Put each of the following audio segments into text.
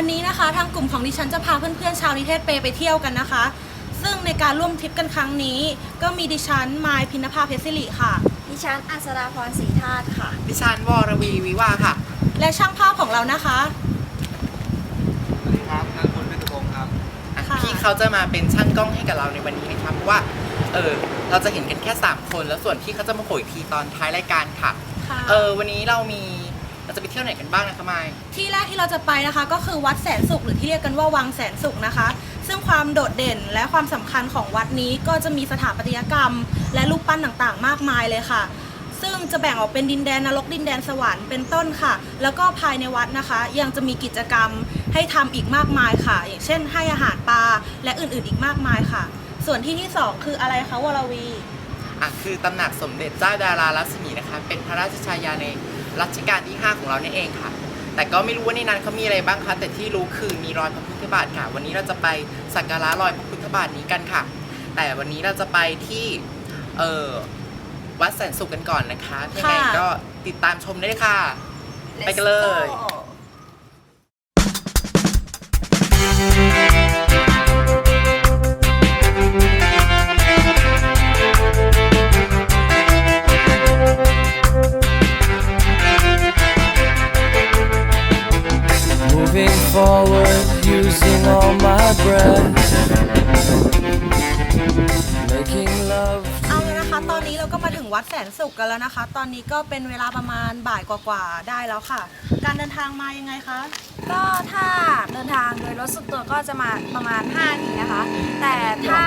วันนี้นะคะทางกลุ่มของดิฉันจะพาเพื่อนๆชาวนิเทศเปไปเที่ยวกันนะคะ ซึ่งในการร่วมทริปกันครั้งนี้ ก็มีดิฉันมายพินภาเพชรศิริค่ะ ดิฉันอัศราพรศรีธาตุค่ะ ดิฉันวรวีวิวาค่ะ และช่างภาพของเรานะคะ สวัสดีครับนางพลเป็นตะพงศ์ครับ อะค่ะ พี่เขาจะมาเป็นช่างกล้องให้กับเราในวันนี้นะครับเพราะว่าเออเราจะเห็นกันแค่ 3 คน แล้วส่วนพี่เขาจะมาโผล่อีกทีตอนท้ายรายการค่ะค่ะ เออวันนี้เรามีเรา จะไปเที่ยวไหนกันบ้างนะคะมาย ที่แรกที่เราจะไปนะคะ ก็คือวัดแสนสุขหรือที่เรียกกันว่าวังแสนสุขนะคะ ซึ่งความโดดเด่นและความสำคัญของวัดนี้ก็จะมีสถาปัตยกรรม และรูปปั้นต่างๆ มากมายเลยค่ะ ซึ่งจะแบ่งออกเป็นดินแดนนรกดินแดนสวรรค์เป็นต้นค่ะ แล้วก็ภายในวัดนะคะ ยังจะมีกิจกรรมให้ทำอีกมากมายค่ะ อย่างเช่น ให้อาหารปลาและอื่นๆอีกมากมายค่ะ ส่วนที่ที่สองคืออะไรคะวรวี อะคือตำหนักสมเด็จเจ้าดารารัศมีนะคะ เป็นพระราชชายาใน รัชกาลที่ 5 ของเราเนี่ยเองค่ะ แต่ก็ไม่รู้ว่าในนั้นเขามีอะไรบ้างคะ แต่ที่รู้คือมีรอยพระพุทธบาทค่ะ วันนี้เราจะไปสักการะรอยพระพุทธบาทนี้กันค่ะ แต่วันนี้เราจะไปที่เอ่อวัดแสนสุขกันก่อนนะคะยังไงก็ติดตามชมได้เลยค่ะ ไปกันเลย Moving forward, using all my breath. Making love เอาเลยนะคะ ตอนนี้เราก็มาถึงวัดแสนสุขกันแล้วนะคะ ตอนนี้ก็เป็นเวลาประมาณบ่ายกว่าๆได้แล้วค่ะ การเดินทางมายังไงคะ ก็ถ้าเดินทางโดยรถส่วนตัวก็จะมาประมาณ5นาทีนะคะ แต่ถ้า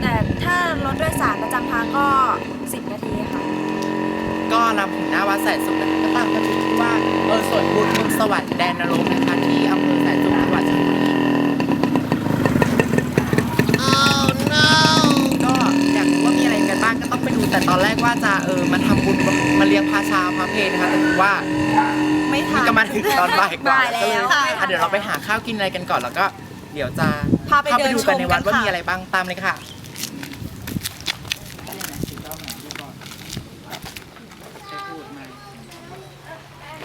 แต่ถ้ารถโดยสารประจำทางก็ 10 นาทีค่ะ ก็นำถึงหน้าวัดแสนสุขนะคะ ก็ตามกันที่ว่าเออส่วนบุญบุญสวรรค์แดนนรกนะคะที่อำเภอแสนสุขจังหวัดชลบุรี ก็อยากรู้ว่ามีอะไรกันบ้างก็ต้องไปดูแต่ตอนแรกว่าจะเออมาทำบุญมาเลี้ยงพระชาพระเพนะคะแต่คือว่าไม่นี่ทัน ก็มาถึงตอนบ่ายกว่าบ่ายแล้วก็เลยค่ะอะเดี๋ยวเราไปหาข้าวกินอะไรกันก่อนแล้วก็ เดี๋ยวจะพาไปเข้าเดิไปนดูชกันในวันนว่ามีอะไรบ้างตามเลยค่ะ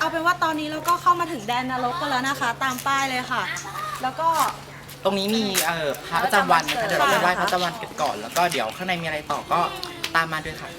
เอาเป็นว่าตอนนี้เราก็เข้ามาถึงแดนนรกกันแล้วนะคะ ตามป้ายเลยค่ะ แล้วก็ ตรงนี้มีเอ่อพระประจำวันนะคะเดี๋ยวเราไปไหว้พระประจำวันกันก่อนแล้วก็เดี๋ยวข้างในมีอะไรต่อก็ตามมาด้วยค่ะ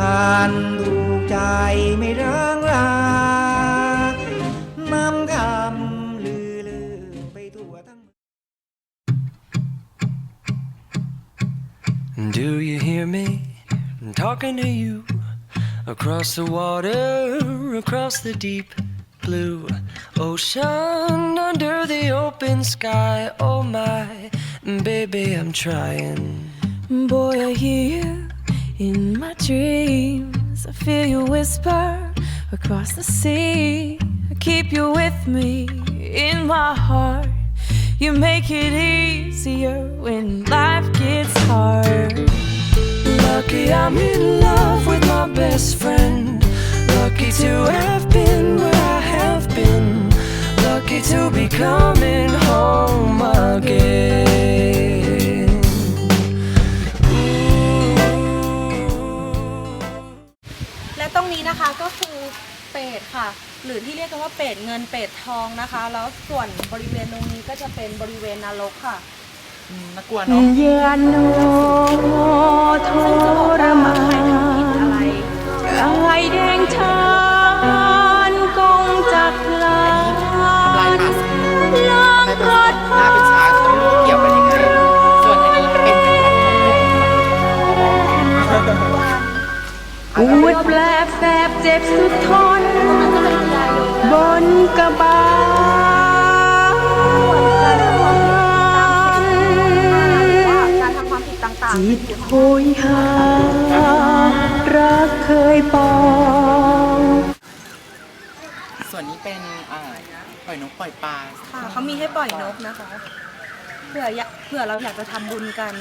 ผ่านถูกใจไม่ร้างราน้ำคำลือลือไปทั่วทั้ง Do you hear me? I'm talking to you across the water, across the deep blue ocean, under the open sky. Oh my, baby, I'm trying. Boy, I hear you in my dreams. I feel you whisper across the sea. I keep you with me in my heart. You make it easier when life gets hard. Lucky I'm in love with my best friend. Lucky to have been where I have been. Lucky to be coming home again. นี้นะคะก็คือเปรตค่ะ หรือที่เรียกกันว่าเปรตเงินเปรตทองนะคะ แล้วส่วนบริเวณตรงนี้ก็จะเป็นบริเวณนรกค่ะอืมน่ากลัวเนาะยานโนโทซึ่งจะบอกรว่ามา ใครทำผิดอะไรกายแดงชา แปลบแสบเจ็บสุดทน บนกระบาลการทำจิตโหยหารักเคยปองส่วนนี้เป็นอ่าปล่อยนกปล่อยปลาค่ะเขามีให้ปล่อยนกนะคะ เผื่ออยากเผื่อเราอยากจะทำบุญกัน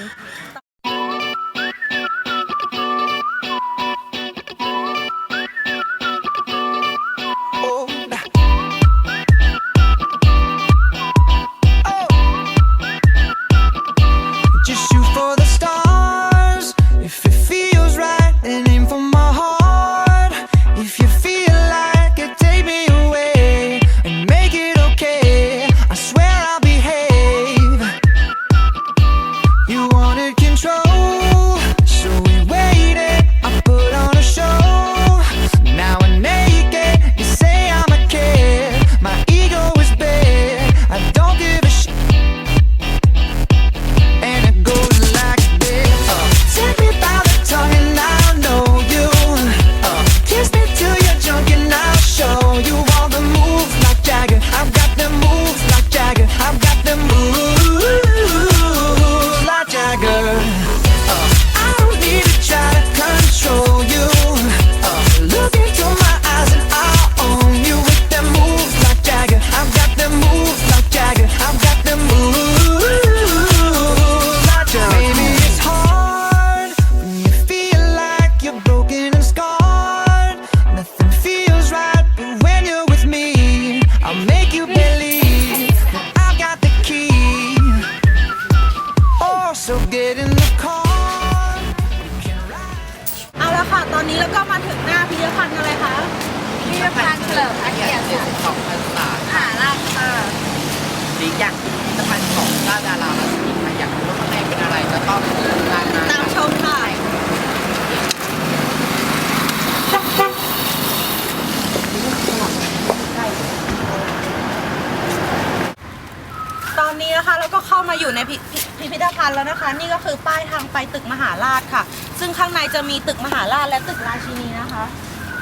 แล้วนะคะ นี่ก็คือป้ายทางไปตึกมหาราชค่ะ ซึ่งข้างในจะมีตึกมหาราชและตึกราชินีนะคะ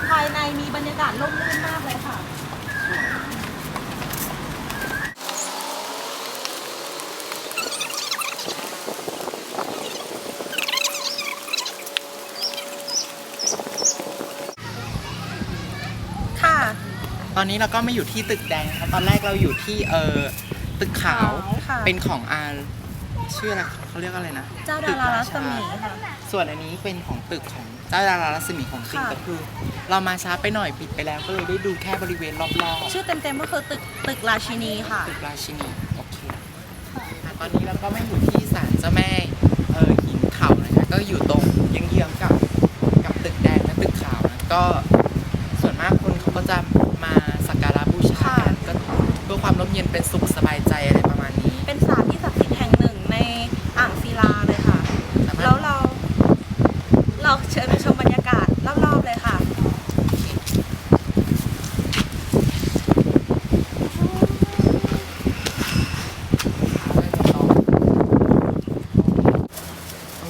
ภายในมีบรรยากาศร่มรื่นมากเลยค่ะค่ะตอนนี้เราก็มาอยู่ที่ตึกแดงนะครับตอนแรกเราอยู่ที่เออตึกขาวค่ะเป็นของอาชื่ออะไร เขาเรียกอะไรนะเจ้าดารารัศมีตึกค่ะส่วนอันนี้เป็นของตึกของเจ้าดารารัศมีของจริงค่ะ ก็คือ เรามาช้าไปหน่อยปิดไปแล้ว ก็เลยได้ดูแค่บริเวณรอบชื่อเต็มๆก็คือตึกตึกราชินีค่ะ ๆตึกราชินีโอเคค่ะตอนนี้เราก็มาอยู่ที่ศาลเจ้าแม่เออหินเขานะคะก็อยู่ตรงเยื้องๆกับกับตึกแดงและตึกขาวนะก็ส่วนมากคนเขาก็จะมาสักการะบูชากันก็เพื่อความร่มเย็นเป็นสุขสบายใจอะไรประมาณนี้ เป็นศาลที่ศักดิ์สิทธิ์แห่งหนึ่งในอ่างศิลาเลยค่ะ สามารถ แล้วเรา เราเชิญไปชมบรรยากาศรอบๆเลยค่ะ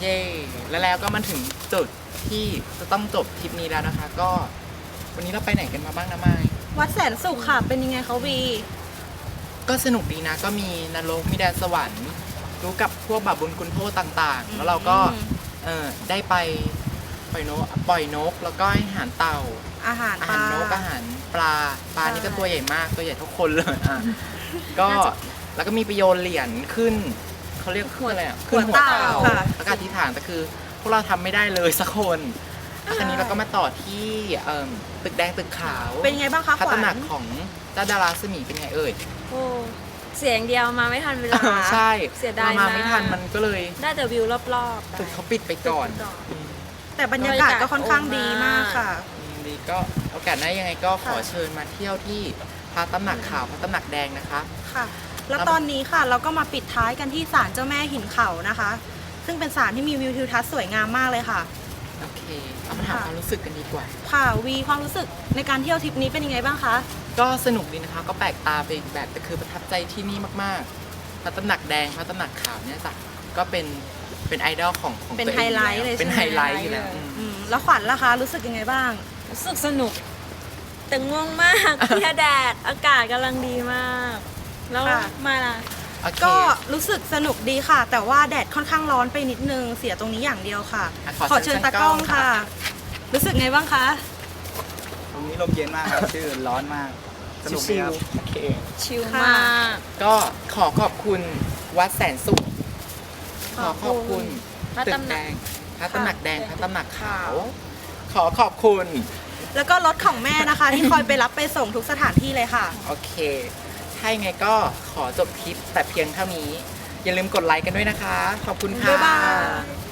เย่ แล้วแล้วก็มาถึงจุดที่จะต้องจบทริปนี้แล้วนะคะ ก็วันนี้เราไปไหนกันมาบ้างนะไมายวัดแสนสุขค่ะ เป็นยังไงคะวีก็สนุกดีนะ ก็มีนรกมีแดนสวรรค์ รู้กับพวกบาปบุญคุณโทษต่างๆ แล้วเราก็เออได้ไปปล่อยนกปล่อยนก แล้วก็ให้อาหารเต่า อาหารอาปหารลานกอาหารปลาปลานี่ก็ใช่ตัวใหญ่มากตัวใหญ่ทุกคนเลยอะก็แล้วก็มีไปโยนเหรียญขึ้นเขาเรียกขึ้นอะไรอะขึ้นหัวเต่าค่ะ แล้วก็อธิษฐานแต่คือพ วกเราทำไม่ได้เลยสักคนคราวนี้เราก็มาต่อที่เอิ่มตึกแดงตึกขาวเป็นยังไงบ้างคะพระขวัตำหนักญของเจ้าดาราสมีเป็นไงเอ่ยโอ้เสียงเดียวมาไม่ทันเวลา ใช่เสียดายรมาไม่ทันมากมันก็เลยได้แต่วิวรอบๆตึกเขาปิดไปก่อนปิดไปก่อนอืมแต่บรรยากาศก็ค่อนข้างดีมากค่ะดีก็โอกาสหน้ายังไงก็ขอค่ะเชิญมาเที่ยวที่พระตำหนักขาวพระตำหนักแดงนะคะ ค่ะ แล้วครับตอนนี้ค่ะเราก็มาปิดท้ายกันที่ศาลเจ้าแม่หินเขานะคะ ซึ่งเป็นศาลที่มีวิวทิวทัศน์สวยงามมากเลยค่ะ โอเคเอามาถามค่ะความรู้สึกกันดีกว่า ค่ะวีความรู้สึกในการเที่ยวทริปนี้เป็นยังไงบ้างคะก็สนุกดีนะคะ ก็แปลกตาไปอีกแบบแต่คือประทับใจที่นี่มากๆพระตำหนักแดงพระตำหนักขาวเนี่ยจ้ะก็เป็นเป็นไอดอลของของเป็นตัวองไฮไลท์เลยเป็นใช่ไหมไฮไลท์อยู่แล้วไฮไลท์เลยอืม อืมแล้วขวัญล่ะคะรู้สึกยังไงบ้าง รู้สึกสนุก แต่ง่วงมากเที่ยแดด อากาศกำลังดีมาก แล้วค่ะ มาล่ะ โอเคก็รู้สึกสนุกดีค่ะ แต่ว่าแดดค่อนข้างร้อนไปนิดนึงเสียตรงนี้อย่างเดียวค่ะ อะขอเชิญตากล้องค่ะ รู้สึกไงบ้างคะ ตรงนี้ลมเย็นมากครับ ชื่อร้อนมาก สนุกดีชิควรับๆโอเค ชิลค่ะมาก ก็ขอขอบคุณวัดแสนสุข ขอขอบคุณพระตึกตำหแดนัก งพระตำหนักแดงพระตำหนักขาว ขอขอบคุณ แล้วก็รถของแม่นะคะ ที่คอยไปรับไปส่งทุกสถานที่เลยค่ะ โอเค ถ้ายังไงก็ขอจบคลิปแต่เพียงเท่านี้ อย่าลืมกดไลค์กันด้วยนะคะ ขอบคุณค่ะ บ๊ายบาย